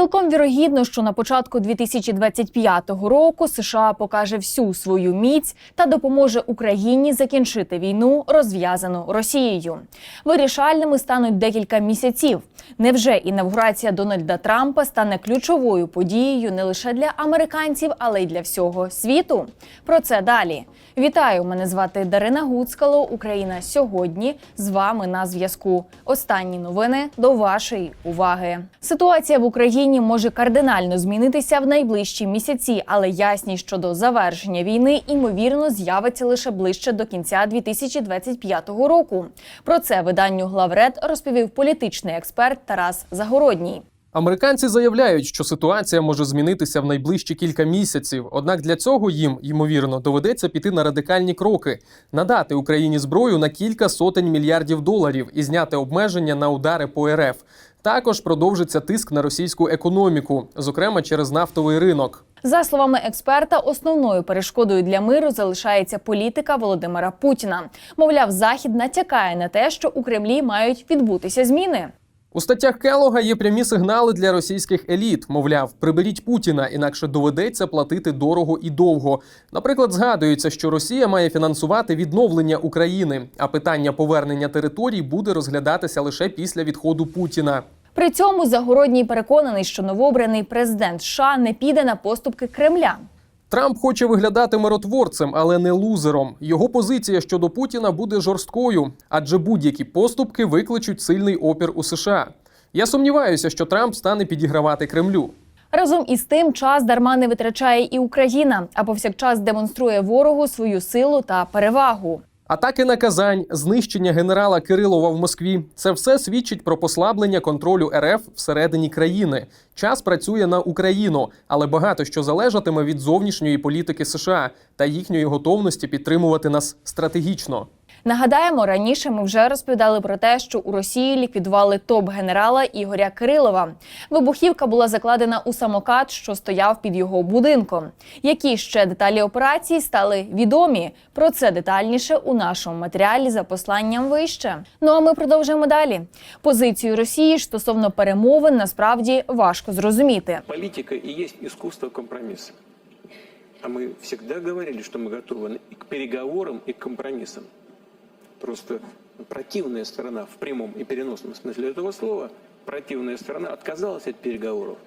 Цілком вірогідно, що на початку 2025 року США покаже всю свою міць та допоможе Україні закінчити війну, розв'язану Росією. Вирішальними стануть декілька місяців. Невже інавгурація Дональда Трампа стане ключовою подією не лише для американців, але й для всього світу? Про це далі. Вітаю! Мене звати Дарина Гуцкало. Україна сьогодні з вами на зв'язку. Останні новини до вашої уваги. Ситуація в Україні може кардинально змінитися в найближчі місяці, але ясність щодо завершення війни ймовірно з'явиться лише ближче до кінця 2025 року. Про це виданню Главред розповів політичний експерт Тарас Загородній. Американці заявляють, що ситуація може змінитися в найближчі кілька місяців. Однак для цього їм, ймовірно, доведеться піти на радикальні кроки, надати Україні зброю на кілька сотень мільярдів доларів і зняти обмеження на удари по РФ. Також продовжиться тиск на російську економіку, зокрема через нафтовий ринок. За словами експерта, основною перешкодою для миру залишається політика Володимира Путіна. Мовляв, захід натякає на те, що у Кремлі мають відбутися зміни. У статтях Келога є прямі сигнали для російських еліт. Мовляв, приберіть Путіна, інакше доведеться платити дорого і довго. Наприклад, згадується, що Росія має фінансувати відновлення України, а питання повернення територій буде розглядатися лише після відходу Путіна. При цьому Загородній переконаний, що новообраний президент США не піде на поступки Кремля. Трамп хоче виглядати миротворцем, але не лузером. Його позиція щодо Путіна буде жорсткою, адже будь-які поступки викличуть сильний опір у США. Я сумніваюся, що Трамп стане підігравати Кремлю. Разом із тим, час дарма не витрачає і Україна, а повсякчас демонструє ворогу свою силу та перевагу. Атаки на Казань, знищення генерала Кирилова в Москві це все свідчить про послаблення контролю РФ всередині країни. Час працює на Україну, але багато що залежатиме від зовнішньої політики США та їхньої готовності підтримувати нас стратегічно. Нагадаємо, раніше ми вже розповідали про те, що у Росії ліквідували топ-генерала Ігоря Кирилова. Вибухівка була закладена у самокат, що стояв під його будинком. Які ще деталі операції стали відомі? Про це детальніше у нашому матеріалі за посланням вище. Ну а ми продовжуємо далі. Позицію Росії ж стосовно перемовин насправді важко зрозуміти. Политика и есть искусство компромисса. А мы всегда говорили, что мы готовы и к переговорам, и к компромиссам. Просто противная сторона в прямом и переносном смысле этого слова, противная сторона отказалась от переговоров.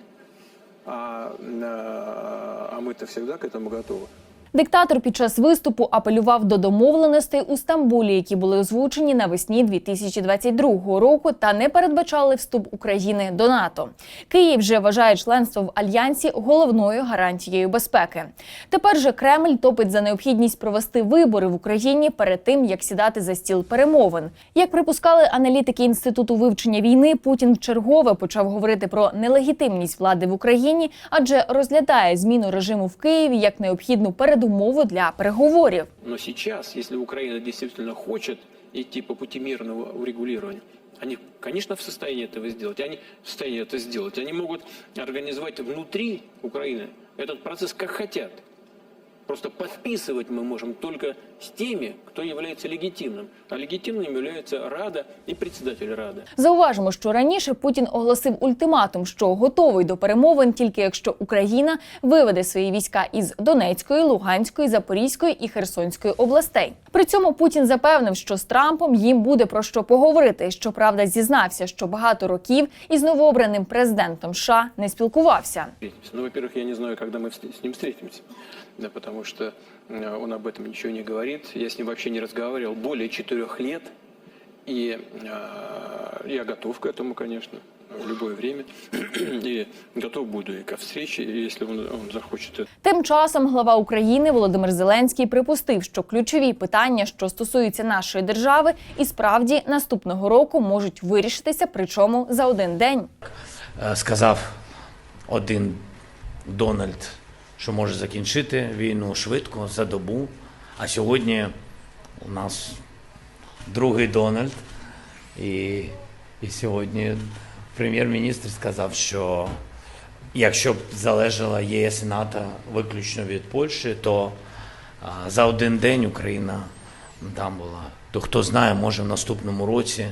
А, а, а мы-то всегда к этому готовы. Диктатор під час виступу апелював до домовленостей у Стамбулі, які були озвучені навесні 2022 року, та не передбачали вступ України до НАТО. Київ вже вважає членство в альянсі головною гарантією безпеки. Тепер же Кремль топить за необхідність провести вибори в Україні перед тим, як сідати за стіл перемовин. Як припускали аналітики інституту вивчення війни, Путін вчергове почав говорити про нелегітимність влади в Україні, адже розглядає зміну режиму в Києві як необхідну передумову для переговорів. Но сейчас, если Украина действительно хочет идти по пути мирного урегулирования, они, конечно, в состоянии этого сделать. Они в состоянии это сделать. Они могут организовать внутри Украины этот процесс как хотят. Просто подписывать мы можем только с теми, кто является легитимным. А легитимным являются Рада и председатель Рады. Зауважимо, що раніше Путін оголосив ультиматум, що готовий до перемовин тільки якщо Україна виведе свої війська із Донецької, Луганської, Запорізької і Херсонської областей. При цьому Путін запевнив, що з Трампом їм буде про що поговорити. Щоправда, зізнався, що багато років із новообраним президентом США не спілкувався. встретимся. Ну, во-первых, я не знаю, когда мы вст- с ним встретимся, да, потому что э, он об этом ничего не говорит. Я с ним вообще не разговаривал более четырех лет, и э, я готов к этому, конечно, в любое время, и готов буду и ко встрече, если он, он захочет это. Тим часом глава України Володимир Зеленський припустив, що ключові питання, що стосуються нашої держави, і справді наступного року можуть вирішитися, причому за один день. Е, сказав один Дональд, що може закінчити війну швидко за добу. А сьогодні у нас другий Дональд. І, і сьогодні прем'єр-міністр сказав, що якщо б залежала ЄС і НАТО виключно від Польщі, то за один день Україна там була. То хто знає, може в наступному році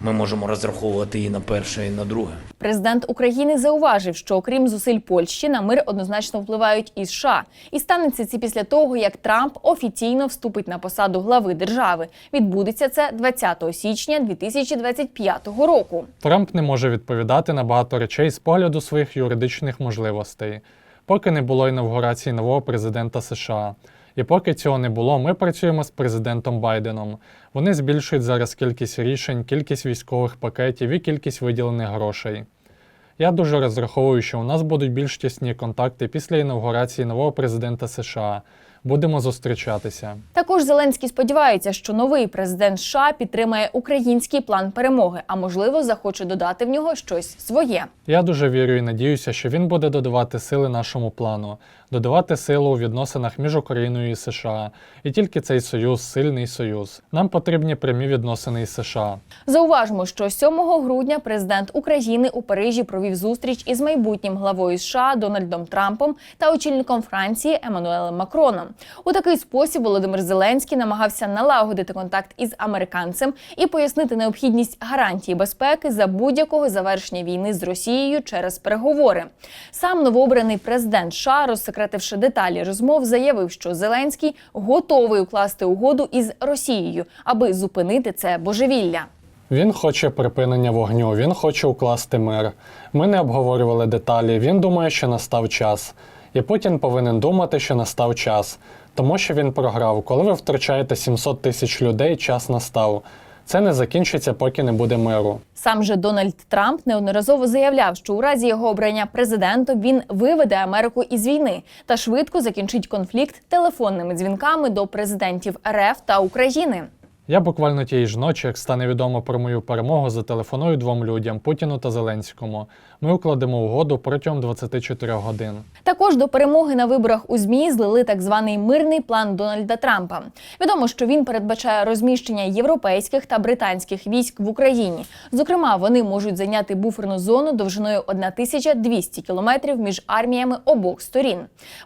ми можемо розраховувати і на перше, і на друге. Президент України зауважив, що окрім зусиль Польщі на мир однозначно впливають і США. І станеться це після того, як Трамп офіційно вступить на посаду глави держави. Відбудеться це 20 січня 2025 року. Трамп не може відповідати на багато речей з погляду своїх юридичних можливостей. Поки не було інавгурації нового президента США. І поки цього не було, ми працюємо з президентом Байденом. Вони збільшують зараз кількість рішень, кількість військових пакетів і кількість виділених грошей. Я дуже розраховую, що у нас будуть більш тісні контакти після інавгурації нового президента США. Будемо зустрічатися. Також Зеленський сподівається, що новий президент США підтримає український план перемоги, а можливо захоче додати в нього щось своє. Я дуже вірю і надіюся, що він буде додавати сили нашому плану, додавати силу у відносинах між Україною і США. І тільки цей союз сильний союз. Нам потрібні прямі відносини із США. Зауважимо, що 7 грудня президент України у Парижі провів зустріч із майбутнім главою США Дональдом Трампом та очільником Франції Еммануелем Макроном. У такий спосіб Володимир Зеленський намагався налагодити контакт із американцем і пояснити необхідність гарантії безпеки за будь-якого завершення війни з Росією через переговори. Сам новообраний президент США, розсекретивши деталі розмов, заявив, що Зеленський готовий укласти угоду із Росією, аби зупинити це божевілля. Він хоче припинення вогню, він хоче укласти мир. Ми не обговорювали деталі. Він думає, що настав час. І Путін повинен думати, що настав час, тому що він програв. Коли ви втрачаєте 700 тисяч людей, час настав. Це не закінчиться, поки не буде миру. Сам же Дональд Трамп неодноразово заявляв, що у разі його обрання президентом він виведе Америку із війни та швидко закінчить конфлікт телефонними дзвінками до президентів РФ та України. Я буквально тієї ж ночі, як стане відомо про мою перемогу, зателефоную двом людям Путіну та Зеленському. Ми укладемо угоду протягом 24 годин. Також до перемоги на виборах у змі злили так званий мирний план Дональда Трампа. Відомо, що він передбачає розміщення європейських та британських військ в Україні. Зокрема, вони можуть зайняти буферну зону довжиною 1200 кілометрів між арміями обох сторін.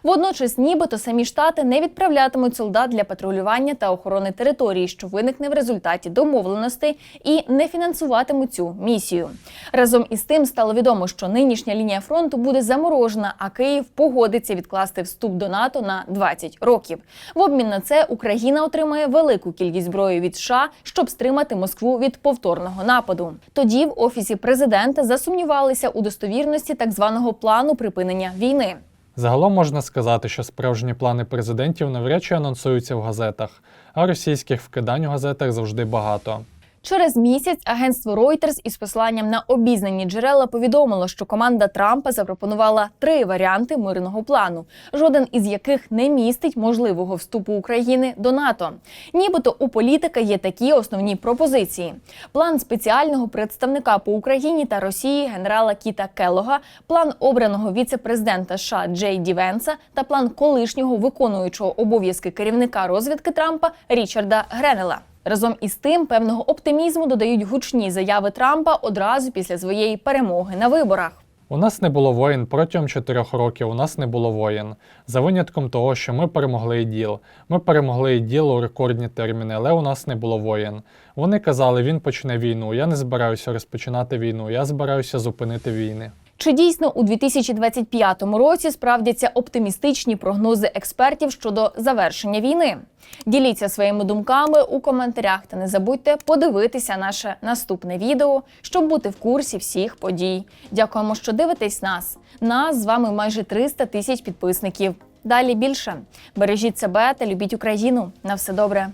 Водночас, нібито самі штати не відправлятимуть солдат для патрулювання та охорони території, що виникне в результаті домовленостей, і не фінансуватимуть цю місію. Разом із тим стало відомо, що нинішня лінія фронту буде заморожена, а Київ погодиться відкласти вступ до НАТО на 20 років. В обмін на це Україна отримає велику кількість зброї від США, щоб стримати Москву від повторного нападу. Тоді в офісі президента засумнівалися у достовірності так званого плану припинення війни. Загалом можна сказати, що справжні плани президентів навряд чи анонсуються в газетах, а російських вкидань у газетах завжди багато. Через місяць агентство Reuters із посиланням на обізнані джерела повідомило, що команда Трампа запропонувала три варіанти мирного плану, жоден із яких не містить можливого вступу України до НАТО. Нібито у політика є такі основні пропозиції: план спеціального представника по Україні та Росії генерала Кіта Келлога, план обраного віце-президента США Джей Ді Венса та план колишнього виконуючого обов'язки керівника розвідки Трампа Річарда Гренела. Разом із тим, певного оптимізму додають гучні заяви Трампа одразу після своєї перемоги на виборах. У нас не було воєн протягом чотирьох років. У нас не було воєн. За винятком того, що ми перемогли іділ. Ми перемогли іділ у рекордні терміни, але у нас не було воєн. Вони казали, він почне війну. Я не збираюся розпочинати війну. Я збираюся зупинити війни. Чи дійсно у 2025 році справдяться оптимістичні прогнози експертів щодо завершення війни? Діліться своїми думками у коментарях та не забудьте подивитися наше наступне відео, щоб бути в курсі всіх подій. Дякуємо, що дивитесь нас. Нас з вами майже 300 тисяч підписників. Далі більше бережіть себе та любіть Україну. На все добре.